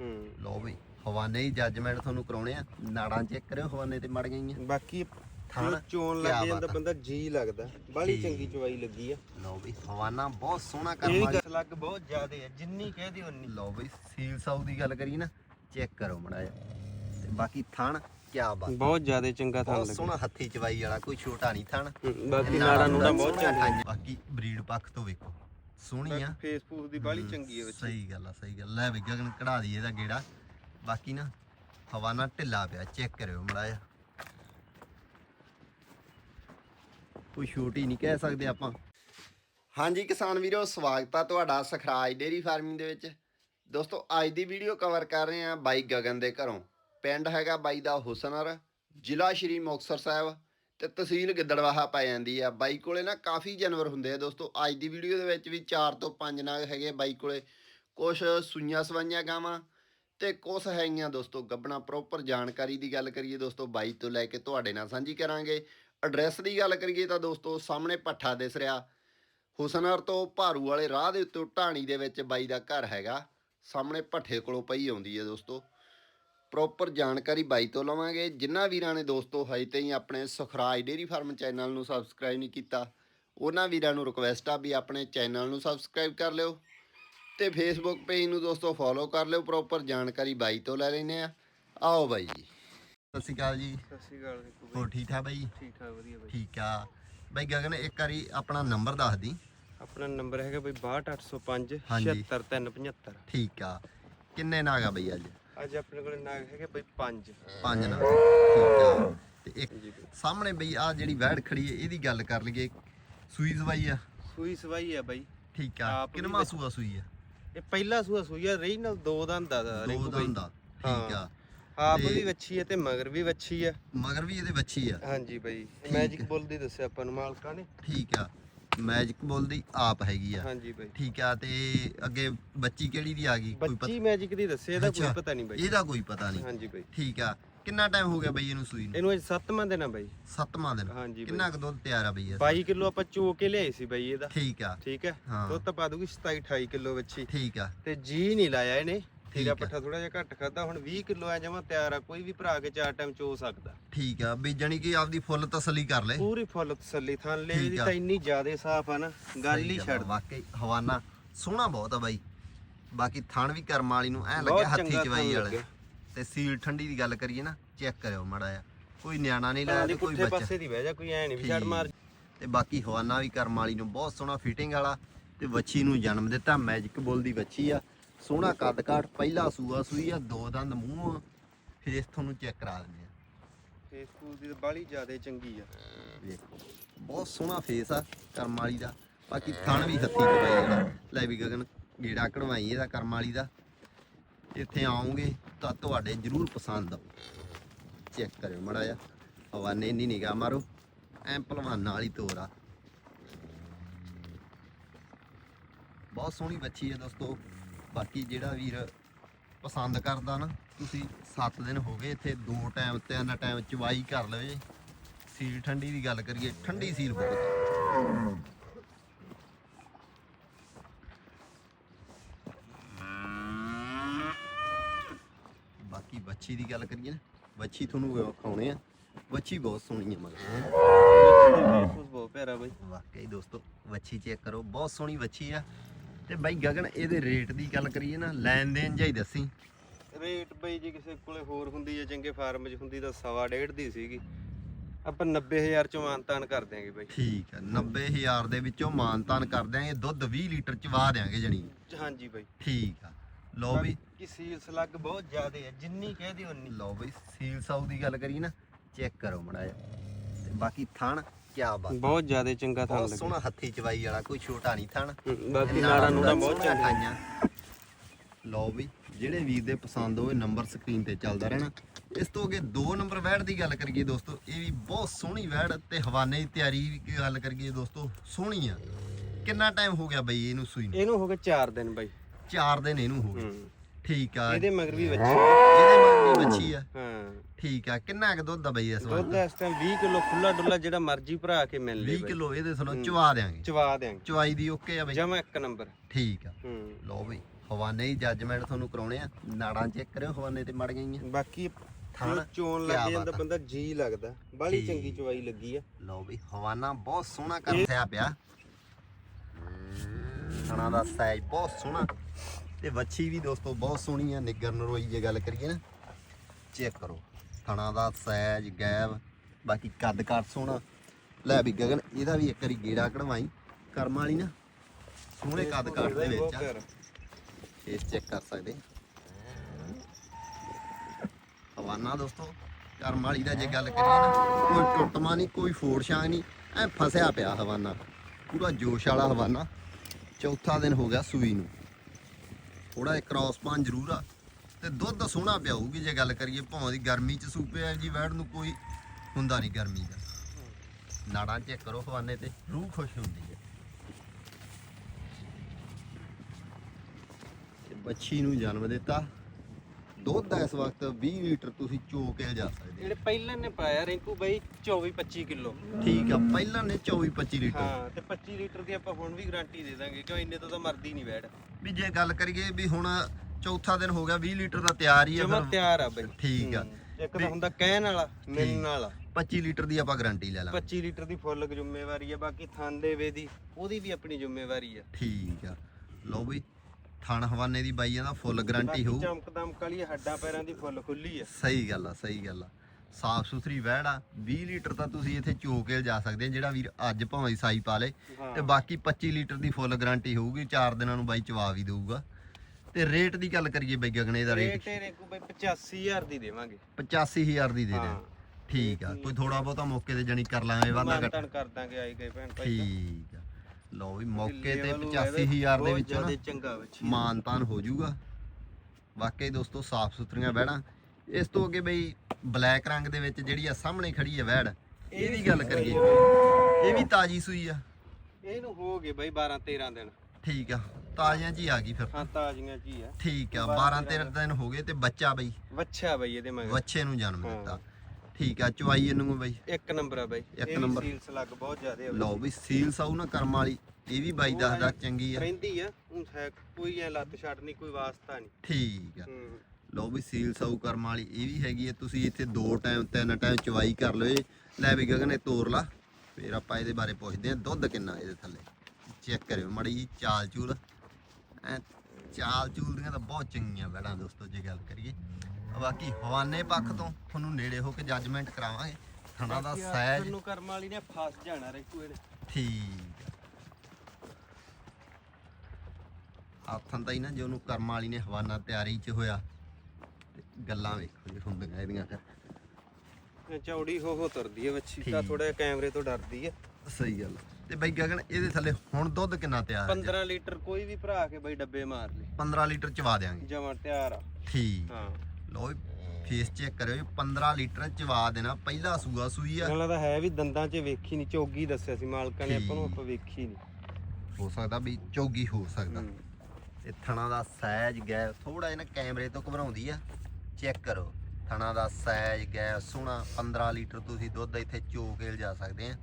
ਹੂੰ। ਲਓ ਬਈ ਹਵਾਨੇ ਦੀ ਜੱਜਮੈਂਟ ਤੁਹਾਨੂੰ ਕਰਾਉਣੇ ਆ। ਨਾੜਾਂ ਚੈੱਕ ਕਰਿਓ ਹਵਾਨੇ ਤੇ ਮੜ ਗਈਆਂ। ਬਾਕੀ ਥਣ ਚੋਣ ਲੱਗ ਜਾਂਦਾ। ਬੰਦਾ ਜੀ ਲੱਗਦਾ। ਬਾਲੀ। ਚੰਗੀ ਚਵਾਈ ਲੱਗੀ ਆ। ਲਓ ਬਈ ਹਵਾਨਾ ਬਹੁਤ ਸੋਹਣਾ ਇਹ ਕਰਮ ਵੀ ਵਾਲੀ। ਲੱਗ ਬਹੁਤ ਜ਼ਿਆਦੇ ਆ ਜਿੰਨੀ ਕਹਦੀ ਉਨੀ। ਲਓ ਬਈ ਸੀਲ ਸਾਊ ਦੀ ਗੱਲ ਕਰੀਏ ਨਾ ਚੈੱਕ ਕਰੋ ਮੜਾ ਤੇ ਬਾਕੀ ਥਣ ਕਿਆ ਬਾਤ ਬਹੁਤ ਜ਼ਿਆਦੇ ਚੰਗਾ ਥਣ ਲੱਗਿਆ ਸੋਹਣਾ ਹੱਥੀ ਚਵਾਈ ਵਾਲਾ ਕੋਈ ਛੋਟਾ ਨਹੀਂ ਥਣ। ਹੂੰ, ਬਾਕੀ ਨਾੜਾ ਨੂੜਾ ਬਹੁਤ ਚੰਗਾ। ਬਾਕੀ ਬਰੀਡ ਪੱਖ ਤੋਂ ਵੇਖੋ। ਸੋਹਣੀ ਆ। ਫੇਸਬੁੱਕ ਦੀ ਬਾਲੀ ਚੰਗੀ ਹੈ ਵਿੱਚ ਸਹੀ ਗੱਲ ਆ ਸਹੀ ਗੱਲ ਲੈ ਵੀ ਗਗਨ ਕਢਾ ਦਈਏ ਇਹਦਾ ਗੇੜਾ। ਬਾਕੀ ਨਾ ਹਵਾ ਨਾਲ ਢਿੱਲਾ ਪਿਆ ਚੈੱਕ ਕਰਿਓ ਮੜਾ ਜਾ ਕੋਈ ਛੋਟੀ ਨਹੀਂ ਕਹਿ ਸਕਦੇ ਆਪਾਂ। ਹਾਂਜੀ ਕਿਸਾਨ ਵੀਰੋ ਸਵਾਗਤ ਆ ਤੁਹਾਡਾ ਸਖਰਾਜ ਡੇਰੀ ਫਾਰਮਿੰਗ ਦੇ ਵਿੱਚ। ਦੋਸਤੋ ਅੱਜ ਦੀ ਵੀਡੀਓ ਕਵਰ ਕਰ ਰਹੇ ਆ ਬਾਈ ਗਗਨ ਦੇ ਘਰੋਂ। ਪਿੰਡ ਹੈਗਾ ਬਾਈ ਦਾ ਹੁਸਨਰ ਜ਼ਿਲ੍ਹਾ ਸ਼੍ਰੀ ਮੁਕਤਸਰ ਸਾਹਿਬ। ਤੇ, ਤਹਿਸੀਲ ਗਿੱਦੜਵਾਹਾ ਪੈ ਜਾਂਦੀ ਆ। ਬਾਈ ਕੋਲੇ ਨਾ ਕਾਫੀ ਜਾਨਵਰ ਹੁੰਦੇ ਆ ਦੋਸਤੋ। ਅੱਜ ਦੀ ਵੀਡੀਓ ਦੇ ਵਿੱਚ ਵੀ 4 ਤੋਂ 5 ਨਾਗ ਹੈਗੇ ਬਾਈ ਕੋਲੇ। ਕੁਝ ਸੂਈਆਂ ਸਵਾਈਆਂ ਗਾਵਾਂ ਤੇ ਕੁਝ ਹੈਗੀਆਂ ਦੋਸਤੋ, ਗੱਬਣਾ ਪ੍ਰੋਪਰ ਜਾਣਕਾਰੀ ਦੀ ਗੱਲ ਕਰੀਏ ਦੋਸਤੋ, ਬਾਈ ਤੋਂ ਲੈ ਕੇ ਤੁਹਾਡੇ ਨਾਲ ਸਾਂਝੀ ਕਰਾਂਗੇ। ਐਡਰੈਸ ਦੀ ਗੱਲ ਕਰੀਏ ਤਾਂ ਦੋਸਤੋ, ਸਾਹਮਣੇ ਪੱਠਾ ਦਿਸ ਰਿਹਾ। ਹੁਸਨਰ ਤੋਂ ਭਾਰੂ ਵਾਲੇ ਰਾਹ ਦੇ ਉੱਤੇ, ਢਾਣੀ ਦੇ ਵਿੱਚ ਬਾਈ ਦਾ ਘਰ ਹੈਗਾ। ਸਾਹਮਣੇ ਭੱਠੇ ਕੋਲੋਂ ਪਈ ਆਉਂਦੀ ਹੈ ਦੋਸਤੋ। ਪ੍ਰੋਪਰ ਜਾਣਕਾਰੀ ਬਾਈ ਤੋਂ ਲਵਾਂਗੇ। ਜਿਨ੍ਹਾਂ ਵੀਰਾਂ ਨੇ ਦੋਸਤੋ ਹਜੇ ਤਾਈਂ ਆਪਣੇ ਸੁਖਰਾਜ ਡੇਰੀ ਫਾਰਮ ਚੈਨਲ ਨੂੰ ਸਬਸਕ੍ਰਾਈਬ ਨਹੀਂ ਕੀਤਾ ਉਹਨਾਂ ਵੀਰਾਂ ਨੂੰ ਰਿਕੁਐਸਟ ਆ ਵੀ ਆਪਣੇ ਚੈਨਲ ਨੂੰ ਸਬਸਕ੍ਰਾਈਬ ਕਰ ਲਿਓ ਤੇ ਫੇਸਬੁੱਕ ਪੇਜ ਨੂੰ ਦੋਸਤੋ ਫੋਲੋ ਕਰ ਲਿਓ ਪ੍ਰੋਪਰ ਜਾਣਕਾਰੀ ਬਾਈ ਤੋਂ ਲੈ ਲੈਨੇ ਆ ਆਓ ਬਾਈ ਜੀ। ਸਤਿ ਸ਼੍ਰੀ ਅਕਾਲ ਜੀ। ਸਤਿ ਸ਼੍ਰੀ ਅਕਾਲ ਜੀ। ਹੋਰ ਠੀਕ ਠਾਕ ਬਾਈ? ਠੀਕ ਠਾਕ ਵਧੀਆ ਬਾਈ। ਠੀਕ ਆ। ਬਾਈ ਗਗਨ ਇੱਕ ਵਾਰੀ ਆਪਣਾ ਨੰਬਰ ਦੱਸ ਦੀ। ਆਪਣਾ ਨੰਬਰ ਹੈਗਾ ਬਈ 62805 ਹਾਂਜੀ। 76375 ਠੀਕ ਆ। ਕਿੰਨੇ ਨਾਗ ਆ ਬਈ ਅੱਜ? ਅੱਜ ਆਪਣੇ ਕੋਲ ਨਾਗ ਹੈਗੇ ਬਈ 5 ਪੰਜ ਠੀਕ ਆ। ਤੇ ਇੱਕ ਸਾਹਮਣੇ ਬਈ ਆ ਜਿਹੜੀ ਵੈੜ ਖੜੀ ਹੈ ਇਹਦੀ ਗੱਲ ਕਰ ਲਈਏ। ਸੂਈ ਸਵਾਈ ਆ। ਸੂਈ ਸਵਾਈ ਆ ਬਾਈ। ਠੀਕ ਆ। ਆਪ ਵੀ ਸੂਆ ਸੂਈ ਆ? ਇਹ ਪਹਿਲਾ ਸੂਆ ਸੂਈ ਆ ਰਹੀ ਨਾਲ ਦੋ ਦੰਦ ਦਾ ਦੋ ਦੰਦ ਆ ਠੀਕ ਆ। ਆਪ ਵੀ ਵੱਛੀ ਹੈ ਤੇ ਮਗਰ ਵੀ ਵੱਛੀ ਆ। ਮਗਰ ਵੀ ਇਹਦੇ ਬੱਚੀ ਆ। ਹਾਂਜੀ ਬਾਈ। ਮੈਜਿਕ। ਬੁੱਲ ਦੀ ਦੱਸਿਆ ਆਪਾਂ ਨੂੰ ਮਾਲਕਾਂ ਨੇ। ਠੀਕ ਆ। ਮੈਜਿਕ ਬੋਲ ਦੀ ਆਪ ਹੈਗੀ ਆ। ਹਾਂਜੀ ਬਾਈ। ਠੀਕ ਆ ਤੇ ਅੱਗੇ ਬੱਚੀ ਕਿਹੜੀ ਦੀ ਆ ਗਈ? ਕੋਈ ਬੱਚੀ ਮੈਜਿਕ ਦੀ ਦੱਸਿਆ ਇਹਦਾ ਕੋਈ। ਪਤਾ ਨਹੀਂ ਬਾਈ। ਇਹਦਾ ਕੋਈ ਪਤਾ ਨਹੀਂ। ਹਾਂਜੀ ਬਾਈ। ਠੀਕ ਆ ਕਿੰਨਾ ਟਾਈਮ ਹੋ ਗਿਆ ਬਈ ਇਹਨੂੰ ਸੂਈ ਨੂੰ? ਇਹਨੂੰ ਅੱਜ ਸੱਤਵਾਂ ਦਿਨ ਆ ਬਾਈ। ਸੱਤਵਾਂ ਦਿਨ। ਹਾਂਜੀ ਕਿੰਨਾ ਕੁ ਦੁੱਧ ਤਿਆਰ ਆ ਬਈ ਇਹਦਾ? 22 ਕਿਲੋ ਆਪਾਂ ਚੋ ਕੇ ਲਿਆਏ ਸੀ ਬਾਈ ਇਹਦਾ। ਠੀਕ ਆ। ਠੀਕ ਹੈ ਹਾਂ। ਦੁੱਧ ਤਾਂ ਪਾ ਦੂਗੀ 27 28 ਕਿਲੋ ਵੱਛੀ ਠੀਕ ਆ। ਤੇ ਜੀ ਨਹੀਂ ਲਾਇਆ ਇਹਨੇ। ਠੀਕ ਆ। ਪੱਠਾ ਥੋੜਾ ਜਿਹਾ ਘੱਟ ਖਾਦਾ ਹੁਣ 20 ਕਿਲੋ ਆ ਜਮਾ ਤਿਆਰ ਆ ਕੋਈ ਵੀ ਭਰਾ ਕੇ ਚਾਰ ਟਾਈਮ ਚੋ ਸਕਦਾ। ਠੀਕ ਆ ਵੀ ਜਾਣੀ ਕਿ ਆਪਦੀ ਫੁੱਲ ਤਸੱਲੀ ਕਰ ਲੈ। ਪੂਰੀ ਫੁੱਲ ਤਸੱਲੀ ਥਾਂ ਲੈ ਦੀ। ਤਾਂ ਇੰਨੀ ਜ਼ਿਆਦੇ ਸਾਫ਼ ਆ ਨਾ ਗੱਲ ਹੀ ਛੱਡ। ਵਾਕਈ ਹਵਾਨਾ ਸੋਹਣਾ ਬਹੁਤ ਆ ਬਾਈ। ਬਾਕੀ ਥਣ ਵੀ ਕਰਮ ਵਾਲੀ ਨੂੰ ਐ ਲੱਗਿਆ ਹੱਥੀ ਚਵਾਈ ਵਾਲੇ। ਤੇ ਸੀਲ ਠੰਡੀ ਦੀ ਗੱਲ ਕਰੀਏ ਨਾ ਚੈੱਕ ਕਰਿਓ ਮੜਾ ਆ ਕੋਈ ਨਿਆਣਾ ਨਹੀਂ ਲਾਇਆ ਕੋਈ ਬੱਚਾ। ਪਾਸੇ ਦੀ ਬਹਿ ਜਾ ਕੋਈ ਐ ਨਹੀਂ ਵੀ ਛੱਡ। ਮਾਰ। ਤੇ ਬਾਕੀ ਹਵਾਨਾ ਵੀ ਕਰਮ ਵਾਲੀ ਨੂੰ ਬਹੁਤ ਸੋਹਣਾ ਫਿਟਿੰਗ ਵਾਲਾ। ਤੇ ਵੱਛੀ ਨੂੰ ਜਨਮ ਦਿੱਤਾ ਮੈਜਿਕ ਬੁੱਲ ਦੀ ਵੱਛੀ ਆ। ਸੋਹਣਾ ਕੱਦ ਕਾਠ ਪਹਿਲਾ ਸੂਆ ਸੂਈ ਆ ਦੋ ਦੰਦ ਮੂੰਹ ਆ। ਫੇਸ ਤੁਹਾਨੂੰ ਚੈੱਕ ਕਰਾ ਦਿੰਦੇ ਆ। ਫੇਸਬੁੱਕ ਦੀ ਤਾਂ ਬਾਲੀ ਜ਼ਿਆਦੇ ਚੰਗੀ ਆ। ਵੇਖੋ ਬਹੁਤ ਸੋਹਣਾ ਫੇਸ ਆ ਕਰਮ ਵਾਲੀ ਦਾ। ਬਾਕੀ ਥਣ ਵੀ ਹੱਥੀ ਚਵਾਈ ਵਾਲਾ ਲੈ ਵੀ ਗਗਨ ਗੇੜਾ ਕਢਵਾਈ ਇਹਦਾ ਕਰਮ ਵਾਲੀ ਦਾ। ਇੱਥੇ ਆਉਂਗੇ ਤਾਂ ਤੁਹਾਡੇ ਜ਼ਰੂਰ ਪਸੰਦ ਆਊ। ਚੈੱਕ ਕਰਿਓ ਮੜਾ ਜਾ ਹਵਾਨੇ ਇੰਨੀ ਨਿਗਾਹ ਮਾਰੋ। ਐ ਭਲਵਾਨਾਂ ਵਾਲੀ ਤੋਰ ਆ। ਬਹੁਤ ਸੋਹਣੀ ਬੱਚੀ ਹੈ ਦੋਸਤੋ। ਬਾਕੀ ਜਿਹੜਾ ਵੀਰ ਪਸੰਦ ਕਰਦਾ ਨਾ ਤੁਸੀਂ 7 ਦਿਨ ਹੋ ਗਏ ਇੱਥੇ ਦੋ ਟਾਈਮ ਤਿੰਨ ਟਾਈਮ ਚਵਾਈ ਕਰ ਲਵੇ। ਸੀਲ ਠੰਡੀ ਦੀ ਗੱਲ ਕਰੀਏ ਠੰਡੀ ਸੀਲ ਬਹੁਤ। ਬਾਕੀ ਬੱਚੀ ਦੀ ਗੱਲ ਕਰੀਏ ਨਾ ਬੱਚੀ ਤੁਹਾਨੂੰ ਵਿਖਾਉਣੇ ਆ। ਬੱਚੀ ਬਹੁਤ ਸੋਹਣੀ ਹੈ ਮਗਰ। ਬਹੁਤ ਪਿਆਰਾ ਬਾਈ। ਵਾਕਈ ਦੋਸਤੋ ਵੱਛੀ ਚੈੱਕ ਕਰੋ ਬਹੁਤ ਸੋਹਣੀ ਵੱਛੀ ਆ। ਤੇ ਬਾਈ ਗਗਨ ਇਹਦੇ ਰੇਟ ਦੀ ਗੱਲ ਕਰੀਏ ਨਾ ਲੈਣ ਦੇਣ ਜਾਈ ਦੱਸੀ। ਰੇਟ ਬਈ ਜੇ ਕਿਸੇ ਕੋਲੇ ਹੋਰ ਹੁੰਦੀ ਹੈ ਚੰਗੇ ਫਾਰਮ 'ਚ ਹੁੰਦੀ ਤਾਂ ਸਵਾ ਡੇਢ ਦੀ ਸੀਗੀ। ਆਪਾਂ 90000 ਚੋਂ ਮਾਨਤਾਨ ਕਰ ਦਿਆਂਗੇ ਬਈ। ਠੀਕ ਆ 90000 ਦੇ ਵਿੱਚੋਂ ਮਾਨਤਾਨ ਕਰ ਦਿਆਂਗੇ ਦੁੱਧ 20 ਲੀਟਰ ਚ ਵਾਹ ਦਿਆਂਗੇ ਜਣੀ। ਹਾਂਜੀ ਬਈ। ਠੀਕ ਆ ਲਓ ਵੀ। ਕਿ ਸੀਲ ਸਲੱਗ ਬਹੁਤ ਜ਼ਿਆਦੇ ਹੈ ਜਿੰਨੀ ਕਹਦੀ ਉਨੀ। ਲਓ ਬਈ ਸੀਲ ਸਾਊ ਦੀ ਗੱਲ ਕਰੀ ਨਾ ਚੈੱਕ ਕਰੋ ਮੜਾ ਤੇ ਬਾਕੀ ਥਣ ਕਿਆ ਬਾਤ। ਬਹੁਤ ਜ਼ਿਆਦੇ ਚੰਗਾ ਥਾਂ ਬਹੁਤ ਲੱਗਿਆ ਸੋਹਣਾ ਹੱਥੀ ਚਵਾਈ ਵਾਲਾ ਕੋਈ ਛੋਟਾ ਨਹੀਂ ਥਣ। ਹੂੰ, ਬਾਕੀ ਨਾੜਾ ਨੂੜਾ ਬਹੁਤ ਸੋਹਣੀਆਂ ਚੰਗਾ। ਖਾਈਆਂ। ਲਓ ਵੀ ਜਿਹੜੇ ਵੀਰ ਦੇ ਪਸੰਦ ਹੋਵੇ ਨੰਬਰ ਸਕਰੀਨ ਤੇ ਚੱਲਦਾ ਰਹਿਣਾ। ਇਸ ਤੋਂ ਅੱਗੇ ਦੋ ਨੰਬਰ ਵੈੜ ਦੀ ਗੱਲ ਕਰੀਏ ਦੋਸਤੋ ਇਹ ਵੀ ਬਹੁਤ ਸੋਹਣੀ ਵੈੜ ਤੇ ਹਵਾਨੇ ਦੀ ਤਿਆਰੀ ਦੀ ਗੱਲ ਕਰੀਏ ਦੋਸਤੋ ਸੋਹਣੀ ਆ ਕਿੰਨਾ ਟਾਈਮ ਹੋ ਗਿਆ ਬਈ ਇਹਨੂੰ ਸੂਈ ਨੂੰ? ਇਹਨੂੰ ਹੋ ਗਏ 4 ਦਿਨ ਬਈ। 4 ਦਿਨ ਇਹਨੂੰ ਹੋ ਗਏ। ਹੂੰ। ਠੀਕ ਆ। ਇਹਦੇ ਮਗਰ ਵੀ ਬੱਚੇ ਇਹਦੇ ਮਗਰ ਵੀ ਬੱਚੀ ਆ। ਹਾਂ। ਠੀਕ ਆ ਕਿੰਨਾ ਕੁ ਦੁੱਧ ਆ ਬਈ ਇਸ ਵਾਰ ਦੁੱਧ ਇਸ ਟਾਈਮ 20 ਕਿਲੋ ਖੁੱਲਾ ਡੁੱਲਾ ਜਿਹੜਾ ਮਰਜ਼ੀ ਭਰਾ ਕੇ ਮਿਲ ਲੇ 20 ਕਿਲੋ ਇਹਦੇ ਥਲੋਂ ਚਵਾ ਦਿਆਂਗੇ। ਚਵਾ ਦਿਆਂਗੇ। ਚਵਾਈ ਦੀ ਓਕੇ ਆ ਬਈ। ਜਮਾ ਇੱਕ ਨੰਬਰ। ਠੀਕ ਆ। ਹੂੰ। ਲਓ ਬਈ ਹਵਾਨੇ ਦੀ ਜੱਜਮੈਂਟ ਤੁਹਾਨੂੰ ਕਰਾਉਣੇ ਆ। ਨਾੜਾਂ ਚੈੱਕ ਕਰਿਓ ਹਵਾਨੇ ਤੇ ਮੜ ਗਈਆਂ। ਬਾਕੀ ਥਣ ਚੋਣ ਕਿਆ ਲੱਗ ਜਾਂਦਾ ਬਾਤ ਆ। ਬੰਦਾ ਜੀ ਲੱਗਦਾ। ਬਾਲੀ ਠੀਕ। ਚੰਗੀ ਚਵਾਈ ਲੱਗੀ ਆ। ਲਓ ਵੀ ਹਵਾਨਾ ਬਹੁਤ ਸੋਹਣਾ ਕਰਥਿਆ ਪਿਆ। ਥਣਾ ਦਾ ਸਾਈਜ਼ ਬਹੁਤ ਸੋਹਣਾ। ਤੇ ਵੱਛੀ ਵੀ ਦੋਸਤੋ ਬਹੁਤ ਸੋਹਣੀ ਆ, ਨਿੱਗਰ ਨਰੋਈ ਜੇ ਗੱਲ ਕਰੀਏ ਨਾ ਚੈੱਕ ਕਰੋ। ਥਣਾ ਦਾ ਸਾਈਜ਼ ਗੈਬ ਬਾਕੀ ਕੱਦ ਕੱਟ ਸੋਹਣਾ। ਲੈ ਵੀ ਗਗਨ, ਇਹਦਾ ਵੀ ਇੱਕ ਵਾਰੀ ਗੇੜਾ ਕਢਵਾਈ। ਕਰਮ ਵਾਲੀ ਨਾ, ਸੋਹਣੇ ਕੱਦ ਕੱਟ ਦੇ ਵਿੱਚ ਆ। ਫੇਸ ਚੈੱਕ ਕਰ ਸਕਦੇ ਹਵਾਨਾ ਦੋਸਤੋ, ਕਰਮ ਵਾਲੀ ਦਾ ਜੇ ਗੱਲ ਕਰੀਏ ਨਾ, ਕੋਈ ਟੁੱਟਮਾ ਨਹੀਂ, ਕੋਈ ਫੋੜ ਛਾਂਗ ਨਹੀਂ, ਐ ਫਸਿਆ ਪਿਆ ਹਵਾਨਾ। ਪੂਰਾ ਜੋਸ਼ ਵਾਲਾ ਹਵਾਨਾ। ਚੌਥਾ ਦਿਨ ਹੋ ਗਿਆ ਸੂਈ ਨੂੰ। ਥੋੜਾ ਜਿਹਾ ਕ੍ਰਾਸ ਪਾਨ ਜ਼ਰੂਰ ਆ। ਤੇ ਦੁੱਧ ਸੋਹਣਾ ਪਿਆਊਗੀ ਜੇ ਗੱਲ ਕਰੀਏ ਭਾਵੇਂ ਦੀ ਗਰਮੀ ਚ ਸੂਪੇ ਆ ਜੀ ਵੈੜ ਨੂੰ ਕੋਈ ਹੁੰਦਾ ਨਹੀਂ ਗਰਮੀ ਦਾ। ਨਾੜਾਂ ਚੈੱਕ ਕਰੋ ਹਵਾਨੇ ਤੇ ਰੂਹ ਖੁਸ਼ ਹੁੰਦੀ ਹੈ। ਤੇ ਬੱਚੀ ਨੂੰ ਜਨਮ ਦਿੱਤਾ। ਦੁੱਧ ਦਾ ਇਸ ਵਕਤ 20 ਲੀਟਰ ਤੁਸੀਂ ਚੋ ਕੇ ਲਿਜਾ ਸਕਦੇ ਜਿਹੜੇ ਪਹਿਲਾਂ ਨੇ ਪਾਇਆ ਰਿੰਕੂ ਬਾਈ 24 25 ਕਿਲੋ। ਠੀਕ ਆ ਪਹਿਲਾਂ ਨੇ 24 25 ਲੀਟਰ। ਹਾਂ ਤੇ 25 ਲੀਟਰ ਦੀ ਆਪਾਂ ਹੁਣ ਵੀ ਗਾਰੰਟੀ ਦੇ ਦਾਂਗੇ ਕਿਉਂ ਇੰਨੇ ਤੋਂ ਤਾਂ ਮਰਦੀ ਨਹੀਂ ਵੈੜ। ਵੀ ਜੇ ਗੱਲ ਕਰੀਏ ਵੀ ਹੁਣ ਚੌਥਾ ਦਿਨ ਹੋ ਗਿਆ 20 ਲੀਟਰ ਦਾ ਤਿਆਰ ਹੀ ਆ ਜਮਾ ਫਿਰ। ਤਿਆਰ ਆ ਬਾਈ। ਠੀਕ ਆ। ਇੱਕ ਤਾਂ ਹੁੰਦਾ ਕਹਿਣ ਵਾਲਾ ਮਿਲਣ ਵਾਲਾ। 25 ਲੀਟਰ ਦੀ ਆਪਾਂ ਗਾਰੰਟੀ ਲੈ ਲਾਂ 25 ਲੀਟਰ ਦੀ ਫੁੱਲ ਜ਼ਿੰਮੇਵਾਰੀ ਆ ਬਾਕੀ ਥਣ ਦੇ ਵੇ ਦੀ ਉਹਦੀ ਵੀ ਆਪਣੀ ਜ਼ਿੰਮੇਵਾਰੀ ਆ। ਠੀਕ ਆ। ਲਓ ਵੀ ਥਣ ਹਵਾਨੇ ਦੀ ਬਾਈਆਂ ਦਾ ਫੁੱਲ ਗਾਰੰਟੀ ਬਾਕੀ ਹੋਊ। ਚਮਕ ਦਮਕ ਵਾਲੀ ਹੱਡਾਂ ਪੈਰਾਂ ਦੀ ਫੁੱਲ ਖੁੱਲੀ ਆ। ਸਹੀ ਗੱਲ ਆ ਸਹੀ ਗੱਲ ਆ। ਸਾਫ਼ ਸੁਥਰੀ ਵਹਿੜ ਆ 20 ਲੀਟਰ ਤਾਂ ਤੁਸੀਂ ਇੱਥੇ ਚੋ ਕੇ ਜਾ ਸਕਦੇ ਆ ਜਿਹੜਾ ਵੀਰ ਅੱਜ ਭਾਵੇਂ ਸਾਈ ਪਾ ਲੇ। ਤੇ ਬਾਕੀ 25 ਲੀਟਰ ਦੀ ਫੁੱਲ ਗਾਰੰਟੀ ਹੋਊਗੀ 4 ਦਿਨਾਂ ਨੂੰ ਬਾਈ ਚਵਾ ਵੀ ਦੇਊਗਾ। ਤੇ ਰੇਟ ਦੀ ਗੱਲ ਕਰੀਏ ਬਈ ਗਗਨੇ ਦਾ ਰੇਟ ਇਹ ਰਿੰਕੂ ਬਾਈ 85000 ਦੀ ਦੇਵਾਂਗੇ। 85000 ਦੀ ਦੇ ਦੇ। ਠੀਕ ਆ ਕੋਈ ਥੋੜਾ ਬਹੁਤਾ ਮੌਕੇ ਤੇ ਜਣੀ ਕਰ ਲਾਂਗੇ ਮਾਨਤਨ ਕਰ। ਦਾਂਗੇ ਆਈ ਗਏ ਭੈਣ ਭਾਈ। ਠੀਕ ਆ। ਲਓ ਵੀ ਮੌਕੇ ਤੇ Level ਹੋਇਆ 85000 ਦੇ ਵਿੱਚ ਨਾ ਮਾਨਤਾਨ ਹੋ ਜਾਊਗਾ। ਵਾਕਈ ਦੋਸਤੋ ਸਾਫ਼ ਸੁਥਰੀਆਂ ਵਹਿੜਾਂ ਇਸ ਤੋਂ ਅੱਗੇ ਬਈ ਬਲੈਕ ਰੰਗ ਦੇ ਵਿੱਚ ਜਿਹੜੀ ਆ ਸਾਹਮਣੇ ਖੜੀ ਹੈ ਵਹਿੜ ਇਹਦੀ ਗੱਲ ਕਰੀਏ ਇਹ ਵੀ ਤਾਜੀ ਸੂਈ ਆ। ਇਹਨੂੰ ਹੋ ਗਏ ਬਾਈ 12 13 ਦਿਨ। ਠੀਕ ਆ ਤਾਜ਼ੀਆਂ ਜੀ ਆ ਗਈ ਫਿਰ। ਹਾਂ ਤਾਜ਼ੀਆਂ ਜੀ ਆ। ਠੀਕ ਆ 12 13 ਦਿਨ ਹੋ ਗਏ ਤੇ ਬੱਚਾ ਬਈ। ਵੱਛਾ ਬਾਈ ਇਹਦੇ ਮਗਰ। ਬੱਚੇ ਨੂੰ ਜਨਮ। ਦਿੱਤਾ। ਠੀਕ ਆ ਚਵਾਈ ਇਹਨੂੰ ਬਈ। ਇੱਕ ਨੰਬਰ ਆ ਬਾਈ। ਇੱਕ ਨੰਬਰ। ਸੀਲਸ ਲੱਗ ਬਹੁਤ ਜ਼ਿਆਦੇ ਆ ਲਓ ਵੀ ਸੀਲ ਸਾਊ ਨਾ ਕਰਮ ਵਾਲੀ ਇਹ ਵੀ ਬਾਈ ਦੱਸਦਾ ਚੰਗੀ ਆ। ਰਹਿੰਦੀ ਆ ਹੁਣ ਹੈ ਕੋਈ ਐ ਲੱਤ ਛੱਡ ਨਹੀਂ ਕੋਈ ਵਾਸਤਾ ਨਹੀਂ। ਠੀਕ ਆ। ਲਓ ਵੀ ਸੀਲ ਸਾਊ ਕਰਮ ਵਾਲੀ ਇਹ ਵੀ ਹੈਗੀ ਹੈ ਤੁਸੀਂ ਇੱਥੇ ਦੋ ਟਾਈਮ ਤਿੰਨ ਟਾਈਮ ਚਵਾਈ ਕਰ ਲਓ ਇਹ। ਲੈ ਵੀ ਗਗਨੇ ਤੋਰ ਲਾ। ਫਿਰ ਆਪਾਂ ਇਹਦੇ ਬਾਰੇ ਪੁੱਛਦੇ ਹਾਂ ਦੁੱਧ ਕਿੰਨਾ ਇਹਦੇ ਥੱਲੇ? ਚੈੱਕ ਕਰਿਓ ਮੜੀ ਜੀ ਚਾਲ ਚੂਲ। ਐ ਚਾਲ ਚੂਲ ਦੀਆਂ ਤਾਂ ਬਹੁਤ ਚੰਗੀਆਂ ਬੈੜਾਂ ਦੋਸਤੋ ਜੇ ਗੱਲ ਕਰੀਏ। ਬਾਕੀ ਹਵਾਨੇ ਪੱਖ ਤੋਂ ਤੁਹਾਨੂੰ ਨੇੜੇ ਹੋ ਕੇ ਜੱਜਮੈਂਟ ਕਰਾਵਾਂਗੇ। ਥਣਾ ਦਾ ਸਾਈਜ਼ ਨੂੰ ਕਰਮ ਵਾਲੀ ਨੇ ਫਸ ਜਾਣਾ ਰੇਕੂ ਇਹਨੇ ਠੀਕ ਆਥਨ ਤਾਂ ਹੀ ਨਾ ਜੇ ਉਹਨੂੰ ਕਰਮ ਵਾਲੀ ਨੇ ਹਵਾਨਾ ਤਿਆਰੀ 'ਚ ਹੋਇਆ ਗੱਲਾਂ ਵੇਖੋ ਜੀ ਹੁੰਦੀਆਂ ਇਹਦੀਆਂ ਫਿਰ। ਚੌੜੀ ਹੋ ਹੋ ਤੁਰਦੀ ਹੈ ਵੱਛੀ ਤਾਂ ਠੀਕ। ਥੋੜਾ ਕੈਮਰੇ ਤੋਂ ਡਰਦੀ ਹੈ। ਸਹੀ ਗੱਲ ਤੇ ਬਈ ਗਗਨ ਇਹਦੇ ਥੱਲੇ ਹੁਣ ਦੁੱਧ ਕਿੰਨਾ ਤਿਆਰ ਹੈ? 15 ਲੀਟਰ ਕੋਈ ਵੀ ਭਰਾ ਕੇ ਬਾਈ ਡੱਬੇ ਮਾਰ ਲੇ। 15 ਲੀਟਰ ਚਵਾ ਦਿਆਂਗੇ। ਜਮਾ ਤਿਆਰ ਆ। ਠੀਕ। ਹਾਂ। ਲਓ ਫੇਸ ਚੈੱਕ ਕਰਿਓ ਜੀ 15 ਲੀਟਰ ਚਵਾ ਦੇਣਾ ਪਹਿਲਾ ਸੂਆ ਸੂਈ ਆ। ਉਹਨਾਂ ਦਾ ਹੈ ਵੀ ਦੰਦਾਂ 'ਚ ਵੇਖੀ ਨਹੀਂ ਚੌਗੀ ਦੱਸਿਆ ਸੀ ਮਾਲਕਾਂ ਨੇ ਆਪਾਂ ਨੂੰ। ਆਪਾਂ ਵੇਖੀ ਨਹੀਂ ਹੋ ਸਕਦਾ ਵੀ ਚੌਗੀ ਹੋ ਸਕਦਾ। ਤੇ ਥਣਾ ਦਾ ਸਾਈਜ਼ ਗੈ ਥੋੜਾ ਜਿਹਾ ਨਾ ਕੈਮਰੇ ਤੋਂ ਘਬਰਾਉਂਦੀ ਆ। ਚੈੱਕ ਕਰੋ। ਥਣਾ ਦਾ ਸਾਈਜ਼ ਗੈ ਸੋਹਣਾ 15 ਲੀਟਰ ਤੁਸੀਂ ਦੁੱਧ ਇੱਥੇ ਚੋ ਕੇ ਲਿਜਾ ਸਕਦੇ ਆ।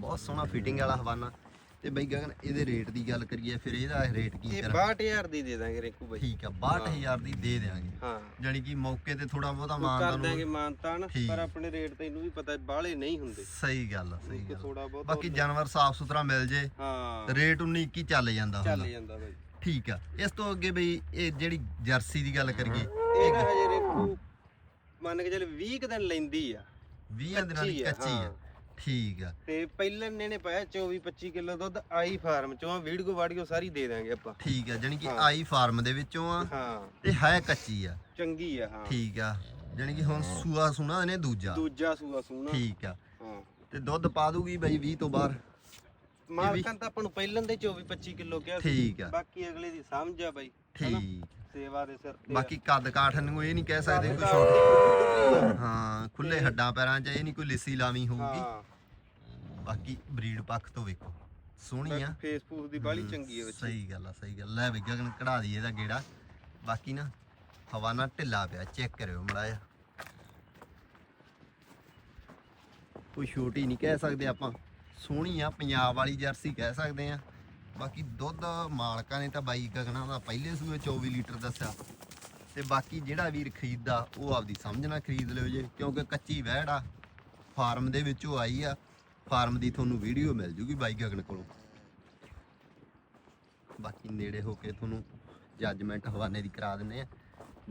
ਬਹੁਤ ਸੋਹਣਾ ਫਿਟਿੰਗ ਵਾਲਾ ਹਵਾਨਾ। ਤੇ ਬਈ ਗਗਨ ਇਹਦੇ ਰੇਟ ਦੀ ਗੱਲ ਕਰੀਏ ਫਿਰ ਇਹਦਾ ਰੇਟ ਕੀ ਇਹ ਕਰਾਂ? 62000 ਦੀ ਦੇ ਦਾਂਗੇ ਰੇਕੂ ਬਾਈ। ਠੀਕ ਆ 62000 ਦੀ ਦੇ ਦੇਾਂਗੇ ਹਾਂ। ਜਾਨੀ ਕਿ ਮੌਕੇ ਤੇ ਥੋੜਾ ਬਹੁਤਾ ਕਰ ਦਾਂਗੇ ਮਾਨਤਾਨ ਠੀਕ। ਪਰ ਆਪਣੇ ਰੇਟ ਤੈਨੂੰ ਵੀ ਪਤਾ ਬਾਹਲੇ ਨਹੀਂ ਹੁੰਦੇ। ਸਹੀ ਗੱਲ ਆ ਸਹੀ ਗੱਲ ਥੋੜਾ ਬਹੁਤ ਬਾਕੀ ਜਾਨਵਰ ਸਾਫ਼ ਸੁਥਰਾ ਮਿਲ ਜੇ ਹਾਂ। ਰੇਟ 19 ਕੀ ਚੱਲ ਜਾਂਦਾ ਚੱਲ ਹੁੰਦਾ ਜਾਂਦਾ ਬਾਈ। ਠੀਕ ਆ ਇਸ ਤੋਂ ਅੱਗੇ ਬਈ ਇਹ ਜਿਹੜੀ ਜਰਸੀ ਦੀ ਗੱਲ ਕਰੀਏ ਇਹ ਨਾ ਹਜੇ ਰੇਕੂ ਮੰਨ ਕੇ ਚੱਲ 20 ਕੁ ਦਿਨ ਲੈਂਦੀ ਆ। 20 ਦਿਨਾਂ ਦੀ ਕੱਚੀ ਆ। ਠੀਕ ਆ। ਤੇ ਪਹਿਲਾਂ ਨੇ ਨੇ ਪਾਇਆ 24 25 ਕਿਲੋ ਦੁੱਧ ਆਈ ਫਾਰਮ ਚੋਂ ਵੀਡੀਓ ਵਾਡੀਓ ਸਾਰੀ ਦੇ ਦਾਂਗੇ ਆਪਾਂ। ਠੀਕ ਆ ਜਾਨੀ ਕਿ ਹਾਂ। ਆਈ ਫਾਰਮ ਦੇ ਵਿੱਚੋਂ ਆ ਹਾਂ। ਤੇ ਹੈ ਕੱਚੀ ਆ। ਚੰਗੀ ਆ ਹਾਂ। ਠੀਕ ਆ ਜਾਨੀ ਕਿ ਹੁਣ ਸੂਆ ਸੁਣਾ ਇਹਨੇ ਦੂਜਾ। ਦੂਜਾ ਸੂਆ ਸੂਣਾ। ਠੀਕ ਆ। ਹਾਂ। ਤੇ ਦੁੱਧ ਪਾ ਦੂਗੀ ਬਈ 20 ਤੋਂ ਬਾਹਰ। ਮਾਲਕਾਂ ਤਾਂ ਆਪਾਂ ਨੂੰ ਪਹਿਲਾਂ ਦੇ 24 25 ਕਿਲੋ ਕਿਹਾ ਸੀ। ਠੀਕ ਆ। ਬਾਕੀ ਅਗਲੇ ਦੀ ਸਮਝ ਆ ਬਾਈ। ਹਨਾ? ਠੀਕ ਸੇਵਾ ਦੇ ਸਿਰ ਤੇ। ਬਾਕੀ ਕੱਦ ਕਾਠ ਨੂੰ ਇਹ ਨਹੀਂ ਕਹਿ ਸਕਦੇ ਕੋਈ ਛੋਟੀ ਹਾਂ ਖੁੱਲੇ ਹੱਡਾਂ ਪੈਰਾਂ 'ਚ ਇਹ ਨਹੀਂ ਕੋਈ ਲਿੱਸੀ ਲਾਵੀਂ ਹੋਊਗੀ। ਬਾਕੀ ਬਰੀਡ ਪੱਖ ਤੋਂ ਵੇਖੋ। ਸੋਹਣੀ ਆ ਫੇਸਬੁੱਕ ਦੀ ਬਾਲੀ ਚੰਗੀ ਹੈ ਵਿੱਚ। ਸਹੀ ਗੱਲ ਆ ਸਹੀ ਗੱਲ। ਲੈ ਵੀ ਗਗਨ ਕਢਾ ਦੀ ਇਹਦਾ ਗੇੜਾ। ਬਾਕੀ ਨਾ ਹਵਾ ਨਾਲ ਢਿੱਲਾ ਪਿਆ। ਚੈੱਕ ਕਰਿਓ ਮੜਾ ਜਾ ਕੋਈ ਛੋਟੀ ਨਹੀਂ ਕਹਿ ਸਕਦੇ ਆਪਾਂ। ਸੋਹਣੀ ਆ ਪੰਜਾਬ ਵਾਲੀ ਜਰਸੀ ਕਹਿ ਸਕਦੇ ਆ। ਬਾਕੀ ਦੁੱਧ ਮਾਲਕਾਂ ਨੇ ਤਾਂ ਬਾਈ ਗਗਨਾ ਦਾ ਪਹਿਲੇ ਸੂਏ 24 ਲੀਟਰ ਦੱਸਿਆ। ਤੇ ਬਾਕੀ ਜਿਹੜਾ ਵੀਰ ਖਰੀਦਦਾ ਉਹ ਆਪਦੀ ਸਮਝ ਨਾਲ ਖਰੀਦ ਲਿਓ ਜੇ ਕਿਉਂਕਿ ਕੱਚੀ ਵਹਿੜ ਆ। ਫਾਰਮ ਦੇ ਵਿੱਚੋਂ ਆਈ ਆ। ਫਾਰਮ ਦੀ ਤੁਹਾਨੂੰ ਵੀਡੀਓ ਮਿਲ ਜੂਗੀ ਬਾਈ ਗਗਨ ਕੋਲੋਂ। ਬਾਕੀ ਨੇੜੇ ਹੋ ਕੇ ਤੁਹਾਨੂੰ ਜੱਜਮੈਂਟ ਹਵਾਨੇ ਦੀ ਕਰਾ ਦਿੰਨੇ ਆ।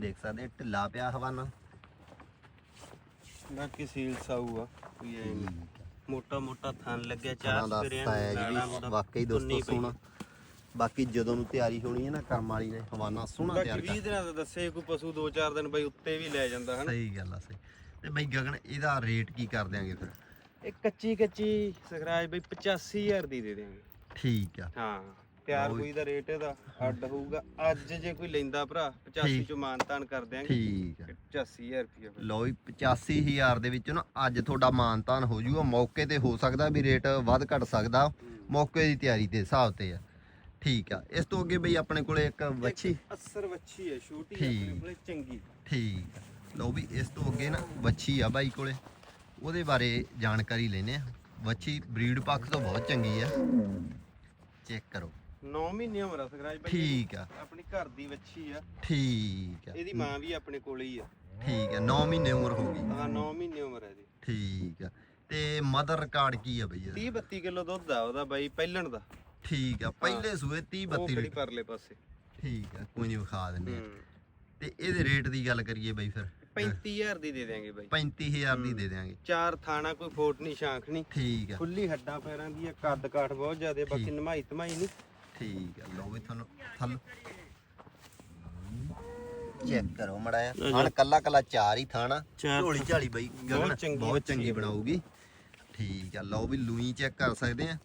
ਦੇਖ ਸਕਦੇ ਢਿੱਲਾ ਪਿਆ ਹਵਾਨਾ। ਬਾਕੀ ਸੀਲ ਸਾਊ ਆ ਕੋਈ ਐ ਨੀ। ਮੋਟਾ ਮੋਟਾ ਥਣ ਲੱਗਿਆ ਚਾਰ ਦਾ ਸਪਰੇਆਂ ਸਾਈਜ਼ ਵੀ ਵਾਕਈ ਦੋਸਤੋ। ਸੋਹਣਾ ਬਾਕੀ ਜਦੋਂ ਨੂੰ ਤਿਆਰੀ ਹੋਣੀ ਹੈ ਨਾ ਕਰਮ ਵਾਲੀ ਨੇ ਹਵਾਨਾ ਸੋਹਣਾ ਤਿਆਰ 20 ਕਰ ਦਿਨਾਂ ਦਾ ਦੱਸੇ ਕੋਈ ਪਸ਼ੂ 2-4 ਦਿਨ ਬਈ ਉੱਤੇ ਵੀ ਲੈ ਜਾਂਦਾ ਹਨ? ਸਹੀ ਗੱਲ ਆ ਸਹੀ। ਤੇ ਬਈ ਗਗਨ ਇਹਦਾ ਰੇਟ ਕੀ ਕਰ ਦਿਆਂਗੇ ਫਿਰ? ਇਹ ਕੱਚੀ ਕੱਚੀ ਸਖਰਾਜ ਬਈ 85000 ਦੀ ਦੇ ਦੇਵਾਂਗੇ ਠੀਕ ਆ। ਹਾਂ। ਤਿਆਰ ਜੀ। ਕੋਈ ਦਾ ਰੇਟ ਇਹਦਾ ਅੱਡ ਹੋਊਗਾ। ਅੱਜ ਜੇ ਕੋਈ ਲੈਂਦਾ ਭਰਾ 85 ਠੀਕ। ਚੋਂ ਮਾਨਤਾਨ ਕਰ ਦਿਆਂਗੇ। ਠੀਕ ਆ। 85000 ਰੁਪਏ ਲਓ ਵੀ 85000 ਦੇ ਵਿੱਚ ਨਾ ਅੱਜ ਤੁਹਾਡਾ ਮਾਨਤਾਨ ਹੋ ਜਾਊਗਾ ਮੌਕੇ ਤੇ ਹੋ ਸਕਦਾ ਵੀ ਰੇਟ ਵੱਧ ਘਟ ਸਕਦਾ। ਮੌਕੇ ਦੀ ਤਿਆਰੀ ਦੇ ਹਿਸਾਬ ਤੇ ਆ। ਠੀਕ ਆ। ਇਸ ਤੋਂ ਅੱਗੇ ਬਈ ਆਪਣੇ ਕੋਲੇ ਇੱਕ ਵੱਛੀ। ਅਸਰ ਵੱਛੀ ਹੈ ਛੋਟੀ। ਆਪਣੇ ਕੋਲੇ ਚੰਗੀ। ਠੀਕ ਲਓ ਵੀ ਇਸ ਤੋਂ ਅੱਗੇ ਨਾ ਵੱਛੀ ਆ ਬਾਈ ਕੋਲੇ। ਉਹਦੇ ਬਾਰੇ ਜਾਣਕਾਰੀ ਲੈਨੇ ਆ। ਵੱਛੀ ਬਰੀਡ ਪੱਖ ਤੋਂ ਬਹੁਤ ਚੰਗੀ ਆ। ਚੈੱਕ ਕਰੋ। 9 ਮਹੀਨੇ ਉਮਰ ਆ ਸਖਰਾਜ ਬਾਈ ਠੀਕ ਆ। ਆਪਣੀ ਘਰ ਦੀ ਵੱਛੀ ਆ। ਠੀਕ ਆ। ਇਹਦੀ ਮਾਂ ਵੀ ਆਪਣੇ ਕੋਲੇ ਹੀ ਆ। ਠੀਕ ਆ 9 ਮਹੀਨੇ ਉਮਰ ਹੋ ਗਈ। ਹਾਂ 9 ਮਹੀਨੇ ਉਮਰ ਹੈ ਇਹਦੀ। ਠੀਕ ਆ। ਤੇ ਮਦਰ ਰਿਕਾਰਡ ਕੀ ਆ ਬਈ ਇਹਦਾ? 30 32 ਕਿਲੋ ਦੁੱਧ ਆ ਉਹਦਾ ਬਾਈ ਪਹਿਲਣ ਦਾ। ਠੀਕ ਆ ਪਹਿਲੇ ਸੂਏ 30 ਉਹ 32 ਕਿਹੜੀ ਲੀਟਰ। ਪਰਲੇ ਪਾਸੇ। ਠੀਕ ਆ ਕੋਈ ਨਹੀਂ ਵਿਖਾ ਦਿੰਦੇ ਆ। ਤੇ ਇਹਦੇ ਰੇਟ ਦੀ ਗੱਲ ਕਰੀਏ ਬਈ ਫਿਰ। 35000 ਦੀ ਦੇ ਦਿਆਂਗੇ ਬਾਈ। 35000 ਦੀ ਦੇ ਦਿਆਂਗੇ। ਚਾਰ ਥਾਣਾ ਕੋਈ ਫੋਟ ਨਹੀਂ ਸ਼ਾਂਖ ਨਹੀਂ ਠੀਕ ਆ। ਖੁੱਲੀ ਹੱਡਾਂ ਪੈਰਾਂ ਦੀ ਆ ਕੱਦ ਕਾਠ ਬਹੁਤ ਜ਼ਿਆਦੇ ਬਾਕੀ। ਨਮਾਈ ਧਮਾਈ ਨਹੀਂ ਠੀਕ ਆ ਲਓ ਵੀ ਤੁਹਾਨੂੰ ਥੱਲ। ਚੈੱਕ ਕਰੋ ਮੜਾ ਲੈ ਹਣ ਕੱਲਾ ਕੱਲਾ ਚਾਰ ਹੀ ਥਾਣਾ ਚਾਰ ਝੋਲੀ ਝਾਲੀ ਬਈ ਗਗਨ ਚੰਗੀ ਬਹੁਤ ਵੱਛੀ ਚੰਗੀ। ਬਣਾਉਗੀ ਠੀਕ ਆ ਲਓ ਵੀ ਲੂਈ ਚੈੱਕ ਕਰ ਸਕਦੇ ਆ।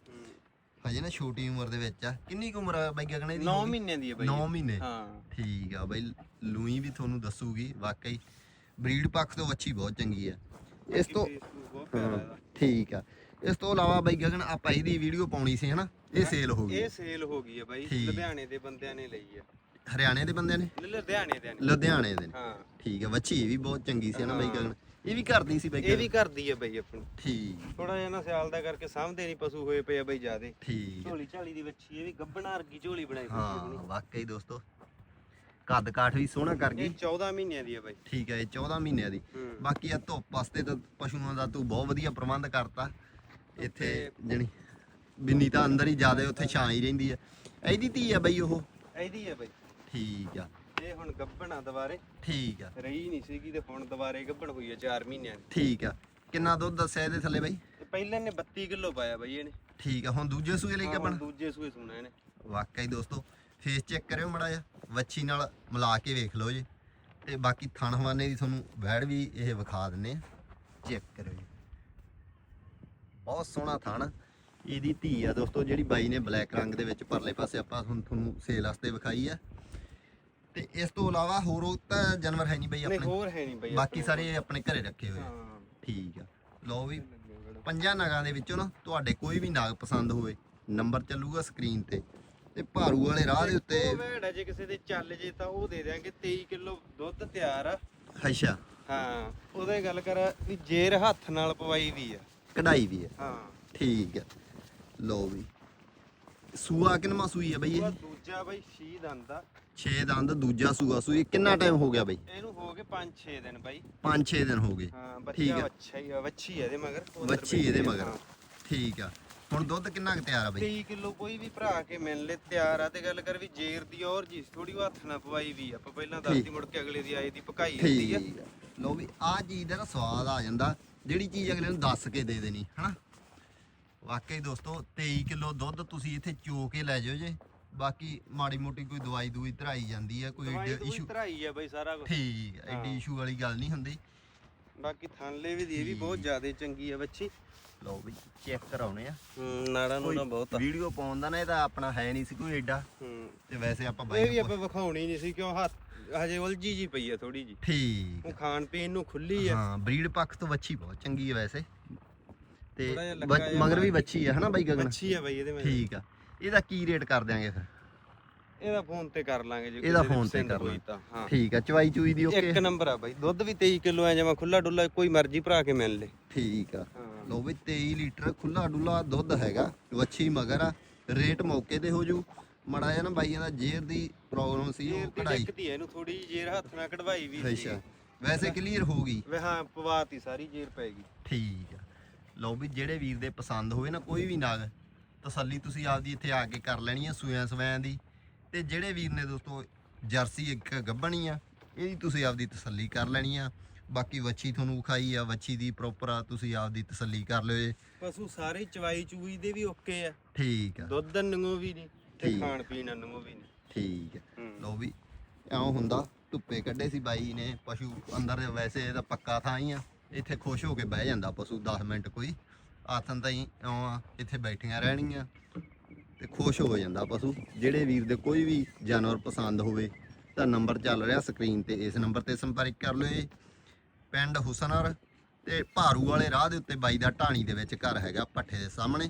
ਹਜੇ ਨਾ ਛੋਟੀ ਉਮਰ ਦੇ ਵਿੱਚ ਆ। ਕਿੰਨੀ ਕੁ ਉਮਰ ਆ ਬਾਈ ਗਗਨ ਇਹਦੀ 9 ਮਹੀਨਿਆਂ ਦੀ ਹੈ ਬਾਈ। 9 ਮਹੀਨੇ। ਹਾਂ। ਠੀਕ ਆ ਬਈ ਲੂਈ ਵੀ ਤੁਹਾਨੂੰ ਦੱਸੂਗੀ ਵਾਕਈ ਬਰੀਡ ਪੱਖ ਤੋਂ ਅੱਛੀ ਬਹੁਤ ਚੰਗੀ ਆ। ਇਸ ਤੋਂ face ਫੂਸ ਬਹੁਤ ਪਿਆਰਾ ਇਹਦਾ। ਠੀਕ ਆ। ਇਸ ਤੋਂ ਇਲਾਵਾ ਬਈ ਗਗਨ ਆਪਾਂ ਇਹਦੀ ਵੀਡੀਓ ਪਾਉਣੀ ਸੀ ਹਨਾ? ਇਹ ਸੇਲ ਹੋ ਗਈ। ਇਹ ਸੇਲ ਹੋ ਗਈ ਹੈ ਬਾਈ ਠੀਕ। ਲੁਧਿਆਣੇ ਦੇ ਬੰਦਿਆਂ ਨੇ ਲਈ ਹੈ ਹਰਿਆਣੇ ਦੇ ਬੰਦੇ ਨੇ? ਲੁਧਿਆਣੇ ਦੇ ਨੇ। ਲੁਧਿਆਣੇ ਦੇ ਨੇ। ਹਾਂ। ਠੀਕ ਆ ਵੱਛੀ ਇਹ ਵੀ ਬਹੁਤ ਚੰਗੀ ਸੀ ਹਨਾ ਬਈ ਹਾਂ। ਗਗਨ? ਇਹ ਵੀ ਕਰਦੀ ਸੀ ਬਈ ਇਹ ਵੀ ਕਰਦੀ ਹੈ ਬਾਈ ਆਪਣੀ। ਠੀਕ। ਥੋੜਾ ਜਿਹਾ ਨਾ ਸਿਆਲ ਦਾ ਕਰਕੇ ਸਾਹਮਣੇ ਨਹੀਂ ਪਸ਼ੂ ਹੋਏ ਪਏ ਆ ਬਾਈ ਜਿਆਦੇ। ਠੀਕ। ਝੋਲੀ ਝਾਲੀ ਦੀ ਵੱਛੀ ਇਹ ਵੀ ਗੱਬਣਾ ਵਰਗੀ ਝੋਲੀ ਬਣਾਈ ਹੋਈ ਹੈ ਹਾਂ ਵਾਕਈ ਦੋਸਤੋ। ਕੱਦ ਕਾਠ ਵੀ ਸੋਹਣਾ ਕਰ ਗਈ। ਇਹ 14 ਮਹੀਨਿਆਂ ਦੀ ਹੈ ਬਾਈ। ਠੀਕ ਹੈ ਇਹ 14 ਮਹੀਨਿਆਂ ਦੀ। ਹੂੰ। ਬਾਕੀ ਆ ਧੁੱਪ ਵਾਸਤੇ ਤਾਂ ਪਸ਼ੂਆਂ ਦਾ ਤੂੰ ਬਹੁਤ ਵਧੀਆ ਪ੍ਰਬੰਧ ਕਰਤਾ। ਇੱਥੇ ਜਣੀ ਬਿੰਨੀ ਤਾਂ ਅੰਦਰ ਹੀ ਜ਼ਿਆਦਾ ਉੱਥੇ ਛਾਂ ਹੀ ਰਹਿੰਦੀ ਆ। ਇਹਦੀ ਧੀ ਆ ਬਈ ਉਹ। ਇਹਦੀ ਹੈ ਬਾਈ। ਠੀਕ ਆ। ਇਹ ਹੁਣ ਗੱਬਣਾ ਦੁਬਾਰੇ। ਠੀਕ ਆ। ਰਹੀ ਨਹੀਂ ਸੀਗੀ ਤੇ ਹੁਣ ਦੁਬਾਰੇ ਗੱਬਣ ਹੋਈ ਹੈ 4 ਮਹੀਨਿਆਂ ਦੀ। ਠੀਕ ਆ। ਕਿੰਨਾ ਦੁੱਧ ਦੱਸਿਆ ਇਹਦੇ ਥੱਲੇ ਬਈ? ਤੇ ਪਹਿਲਾਂ ਨੇ 32 ਕਿਲੋ ਪਾਇਆ ਬਾਈ ਇਹਨੇ। ਠੀਕ ਆ। ਹੁਣ ਦੂਜੇ ਸੂਏ ਲਈ ਹਾਂ, ਹੁਣ ਦੂਜੇ ਸੂਏ ਸੁਣਾ ਇਹਨੇ। ਵਾਕਈ ਦੋਸਤੋ ਫੇਸ ਚੈੱਕ ਕਰਿਓ ਮੜਾ ਜਾ ਵੱਛੀ ਨਾਲ ਮਿਲਾ ਕੇ ਵੇਖ ਲਓ ਜੀ। ਤੇ ਬਾਕੀ ਥਣ ਹਵਾਨੇ ਦੀ ਤੁਹਾਨੂੰ ਵੈੜ ਵੀ ਇਹ ਵਿਖਾ ਦਿੰਨੇ ਆ। ਚੈੱਕ ਕਰਿਓ ਜੀ। ਬਹੁਤ ਸੋਹਣਾ ਥਣ। ਇਹਦੀ ਧੀ ਆ ਦੋਸਤੋ ਜਿਹੜੀ ਬਾਈ ਨੇ ਬਲੈਕ ਰੰਗ ਦੇ ਵਿੱਚ ਪਰਲੇ ਪਾਸੇ ਆਪਾਂ ਹੁਣ ਤੁਹਾਨੂੰ ਸੇਲ ਵਾਸਤੇ ਵਿਖਾਈ ਆ। ਤੇ ਇਸ ਤੋਂ ਇਲਾਵਾ ਹੋਰ ਉਹ ਤਾਂ ਜਾਨਵਰ ਹੈ ਨਹੀਂ ਬਾਈ ਨਹੀਂ ਆਪਣੇ। ਹੋਰ ਹੈ ਨਹੀਂ ਬਾਈ ਬਾਕੀ ਸਾਰੇ ਆਪਣੇ ਘਰੇ ਰੱਖੇ ਹੋਏ ਆ। ਠੀਕ ਆ। ਲਓ ਵੀ ਪੰਜਾਂ ਨਗਾਂ ਦੇ ਵਿੱਚੋਂ ਨਾ ਤੁਹਾਡੇ ਕੋਈ ਵੀ ਨਾਗ ਪਸੰਦ ਹੋਵੇ ਨੰਬਰ ਚੱਲੂਗਾ ਸਕਰੀਨ ਤੇ। ਤੇ ਭਾਰੂ ਵਾਲੇ ਰਾਹ ਦੇ ਉੱਤੇ ਉਹ ਭੈੜਾ ਜੇ ਕਿਸੇ ਦੇ ਚੱਲ ਜੇ ਤਾਂ ਉਹ ਦੇ ਦਿਆਂਗੇ 23 ਕਿਲੋ ਦੁੱਧ ਤਿਆਰ ਆ। ਹਸ਼ਾ ਹਾਂ ਉਹਦੇ ਗੱਲ ਕਰ ਵੀ ਜੇਰ ਹੱਥ ਨਾਲ ਪਵਾਈ ਵੀ ਆ। ਕਢਾਈ ਵੀ ਹੈ। ਹਾਂ। ਠੀਕ ਹੈ। ਲਓ ਵੀ। ਸੂਆ ਕਿੰਨਵਾਂ ਸੂਈ ਹੈ ਬਈ ਇਹ? ਦੂਜਾ ਬਾਈ ਸ਼ੀਦ ਆਂਦਾ 6 ਦੰਦ ਦੂਜਾ ਸੂਆ ਸੂਈ। ਕਿੰਨਾ ਟਾਈਮ ਹੋ ਗਿਆ ਬਈ? ਇਹਨੂੰ ਹੋ ਗਏ 5-6 ਦਿਨ ਬਾਈ। 5-6 ਦਿਨ ਹੋ ਗਏ। ਹਾਂ ਠੀਕ ਬੱਚਾ। ਅੱਛਾ ਹੀ ਵੱਛੀ ਆ ਇਹਦੇ ਮਗਰ ਵੱਛੀ ਇਹਦੇ ਮਗਰ। ਹਾਂ। ਠੀਕ ਆ। ਹੁਣ ਦੁੱਧ ਕਿੰਨਾ ਕੁ ਤਿਆਰ ਆ ਬਈ? 23 ਕਿਲੋ ਕੋਈ ਵੀ ਭਰਾ ਕੇ ਮਿਲ ਲੈ ਤਿਆਰ ਆ ਤੇ ਗੱਲ ਕਰ ਵੀ ਜੇਰ ਦੀ ਔਰ ਜੀ ਥੋੜੀ ਹੱਥ ਨਾਲ ਪਵਾਈ ਵੀ ਆਪਾਂ ਪਹਿਲਾਂ। ਦੱਸਦੀ ਮੁੜ ਕੇ ਅਗਲੇ ਦੀ ਆਏ ਦੀ ਪਕਾਈ ਹੁੰਦੀ ਆ। ਵੀ ਆਹ ਚੀਜ਼ ਦਾ ਨਾ ਸਵਾਦ ਆ ਜਾਂਦਾ। ਜਿਹੜੀ ਚੀਜ਼ ਅਗਲੇ ਨੂੰ ਦੱਸ ਕੇ ਦੇ ਦੇਣੀ ਹਨਾ? ਵਾਕਈ ਦੋਸਤੋ 23 ਕਿਲੋ ਦੁੱਧ ਤੁਸੀਂ ਇੱਥੇ ਚੋ ਕੇ ਲੈ ਜਾਓ ਜੇ। ਬਾਕੀ ਮਾੜੀ ਮੋਟੀ ਕੋਈ ਦਵਾਈ ਦੂਈ ਧਰਾਈ ਜਾਂਦੀ ਆ ਕੋਈ ਦਵਾਈ ਇਸ਼ੂ ਧਰਾਈ ਆ ਬਾਈ ਸਾਰਾ ਕੁਝ ਠੀਕ ਆ, ਐਡੀ ਹਾਂ। ਇਸ਼ੂ ਵਾਲੀ ਗੱਲ ਨਹੀਂ ਹੁੰਦੀ। ਬਾਕੀ ਥਾਂਲੇ ਵੀ ਦੀ ਇਹ ਵੀ ਬਹੁਤ ਜ਼ਿਆਦਾ ਚੰਗੀ ਆ ਬੱਚੀ। ਲਓ ਵੀ ਚੈੱਕ ਕਰਾਉਣੇ ਆ। ਹੂੰ ਨਾੜਾ ਨੂੰ ਨਾ ਬਹੁਤ ਵੀਡੀਓ ਪਾਉਣ ਦਾ ਨਾ ਇਹਦਾ ਆਪਣਾ ਹੈ ਨਹੀਂ ਸੀ ਕੋਈ ਐਡਾ ਹੂੰ। ਤੇ ਵੈਸੇ ਆਪਾਂ ਇਹ ਬਾਈ ਵੀ ਨੂੰ ਆਪਾਂ ਵਿਖਾਉਣੀ ਨਹੀਂ ਸੀ ਕਿਉਂ ਹੱਥ ਹਜੇ ਉਲਝੀ ਜੀ ਪਈ ਆ ਥੋੜੀ ਜੀ। ਠੀਕ ਉਹ ਖਾਣ ਪੀਣ ਨੂੰ ਖੁੱਲੀ ਆ। ਹਾਂ ਬਰੀਡ ਪੱਖ ਤੋਂ ਵੱਛੀ ਬਹੁਤ ਚੰਗੀ ਹੈ ਵੈਸੇ। ਤੇ ਥੋੜ੍ਹਾ ਜਿਹਾ ਲੱਗਾ ਬੱਚ- ਜਿਹਾ ਮਗਰ ਵੀ ਵੱਛੀ ਆ ਹਨਾ ਬਾਈ ਗਗਨ? ਬੱਚੀ ਆ ਬਾਈ ਇਹਦੇ ਵਿੱਚ ਠੀਕ ਆ। ਇਹਦਾ ਕੀ ਰੇਟ ਕਰ ਦਿਆਂਗੇ ਫਿਰ? ਇਹਦਾ ਫੋਨ ਤੇ ਕਰ ਲਾਂਗੇ ਜੇ ਇਹਦਾ ਕਿਸੇ ਦੇ phone ਤੇ ਪਸੰਦ ਕਰ ਹੋਈ ਲਾਂਗੇ। ਤਾਂ ਹਾਂ। ਠੀਕ ਆ ਚਵਾਈ ਚੂਈ ਦੀ ਓਕੇ? ਇੱਕ ਨੰਬਰ ਆ ਬਾਈ। ਦੁੱਧ ਵੀ 23 ਕਿਲੋ ਐ ਜਮਾ ਖੁੱਲਾ ਡੁੱਲਾ ਕੋਈ ਮਰਜ਼ੀ ਭਰਾ ਕੇ ਮਿਲ ਲੇ। ਠੀਕ ਆ। ਹਾਂ। ਲਓ ਵੀ 23 ਲੀਟਰ ਖੁੱਲਾ ਡੁੱਲਾ ਦੁੱਧ ਹੈਗਾ ਵੱਛੀ ਮਗਰ ਆ। ਰੇਟ ਮੌਕੇ ਤੇ ਹੋ ਜੂ। ਮੜਾ ਜਿਹਾ ਨਾ ਬਾਈਆਂ ਦਾ ਜੇਰ ਦੀ ਪ੍ਰੋਬਲਮ ਸੀ ਉਹ ਕਢਾਈ। ਦਿੱਕਤੀ ਹੈ ਇਹਨੂੰ ਥੋੜੀ ਜੇਰ ਹੱਥ ਨਾਲ ਕਢਵਾਈ ਵੀ ਸੀ। ਅੱਛਾ ਵੈਸੇ ਕਲੀਅਰ ਹੋ ਗਈ। ਵੇ ਹਾਂ ਪਵਾਤੀ ਸਾਰੀ ਜੇਰ ਪੈ ਗਈ। ਠੀਕ ਆ। ਲਓ ਵੀ ਜਿਹੜੇ ਵੀਰ ਦੇ ਪਸੰਦ ਹੋਵੇ ਨਾ ਕੋਈ ਵੀ ਨਾਗ ਤਸੱਲੀ ਤੁਸੀਂ ਆਪਦੀ ਇੱਥੇ ਆ ਕੇ ਕਰ ਲੈਣੀ ਆ ਸੂਆਂ ਸਵੈਂ ਦੀ। ਤੇ ਜਿਹੜੇ ਵੀਰ ਨੇ ਦੋਸਤੋ ਜਰਸੀ ਇੱਕ ਗੱਭਣੀ ਆ ਇਹਦੀ ਤੁਸੀਂ ਆਪਦੀ ਤਸੱਲੀ ਕਰ ਲੈਣੀ ਆ। ਬਾਕੀ ਵੱਛੀ ਤੁਹਾਨੂੰ ਵਿਖਾਈ ਆ ਵੱਛੀ ਦੀ ਪ੍ਰੋਪਰ ਆ ਤੁਸੀਂ ਆਪਦੀ ਤਸੱਲੀ ਕਰ ਲਿਓ ਜੇ ਪਸ਼ੂ ਸਾਰੇ ਚਵਾਈ ਚੂਈ ਦੇ ਵੀ ਓਕੇ ਆ। ਠੀਕ ਆ। ਦੁੱਧ ਨੰਗੋ ਵੀ ਨਹੀਂ ਠੀਕ। ਖਾਣ ਪੀਣ ਨੰਗੋ ਵੀ ਨਹੀਂ ਠੀਕ ਆ ਹੂੰ। ਲਓ ਵੀ ਐਂ ਹੁੰਦਾ ਧੁੱਪੇ ਕੱਢੇ ਸੀ ਬਾਈ ਨੇ ਪਸ਼ੂ ਅੰਦਰ ਵੈਸੇ ਇਹਦਾ ਪੱਕਾ ਥਾਂ ਹੀ ਆ ਇੱਥੇ ਖੁਸ਼ ਹੋ ਕੇ ਬਹਿ ਜਾਂਦਾ ਪਸ਼ੂ 10 ਮਿੰਟ ਕੋਈ ਆਥਨ ਤਾਂ ਹੀ ਆ ਇੱਥੇ ਬੈਠੀਆਂ ਰਹਿਣੀਆਂ ਤੇ ਖੁਸ਼ ਹੋ ਜਾਂਦਾ ਪਸ਼ੂ ਜਿਹੜੇ ਵੀਰ ਦੇ ਕੋਈ ਵੀ ਜਾਨਵਰ ਪਸੰਦ ਹੋਵੇ ਤਾਂ ਨੰਬਰ ਚੱਲ ਰਿਹਾ ਸਕਰੀਨ ਤੇ ਇਸ ਨੰਬਰ ਤੇ ਸੰਪਰਕ ਕਰ ਲਿਓ ਪਿੰਡ ਹੁਸਨਰ ਤੇ ਭਾਰੂ ਵਾਲੇ ਰਾਹ ਦੇ ਉੱਤੇ ਬਾਈ ਦਾ ਢਾਣੀ ਦੇ ਵਿੱਚ ਘਰ ਹੈਗਾ ਪੱਠੇ ਦੇ ਸਾਹਮਣੇ